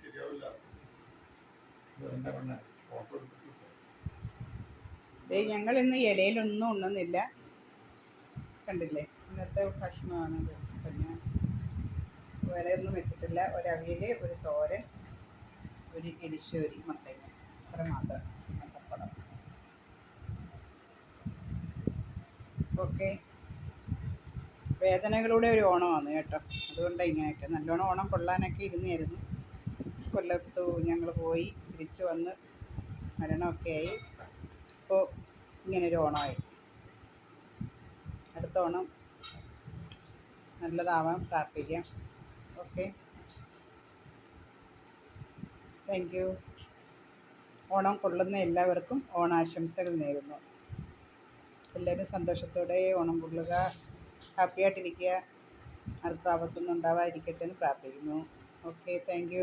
ശരിയാവില്ല. ഞങ്ങൾ ഇന്ന് ഇലയിലൊന്നും ഉണ്ണുന്നില്ല. കണ്ടില്ലേ? ഇന്നത്തെ ഭക്ഷണമാണത്. പിന്നെ വേറെ ഒന്നും വെച്ചിട്ടില്ല. ഒരു ഒരു തോരൻ ഒരു എരിശ്ശേരി മത്തങ്ങ. അത്ര മാത്രം. മത്തപ്പടം. ഓക്കെ. വേദനകളുടെ ഒരു ഓണമാണ് കേട്ടോ. അതുകൊണ്ടാണ് ഇങ്ങനെയൊക്കെ. നല്ലോണം ഓണം കൊള്ളാനൊക്കെ ഇരുന്നായിരുന്നു. കൊല്ലത്തു ഞങ്ങൾ പോയി തിരിച്ചു വന്ന് മരണമൊക്കെ ആയി. ഇപ്പോൾ ഇങ്ങനൊരു ഓണമായി. അടുത്ത ഓണം നല്ലതാവാൻ പ്രാർത്ഥിക്കാം. ഓക്കെ. Thank you. ഓണം കൊള്ളുന്ന എല്ലാവർക്കും ഓണാശംസകൾ നേരുന്നു. എല്ലാവരും സന്തോഷത്തോടെ ഓണം കൊള്ളുക. ഹാപ്പിയായിട്ടിരിക്കുക ആർക്കും ആപത്തൊന്നും ഉണ്ടാവാതിരിക്കട്ടെ എന്ന് പ്രാർത്ഥിക്കുന്നു. Okay thank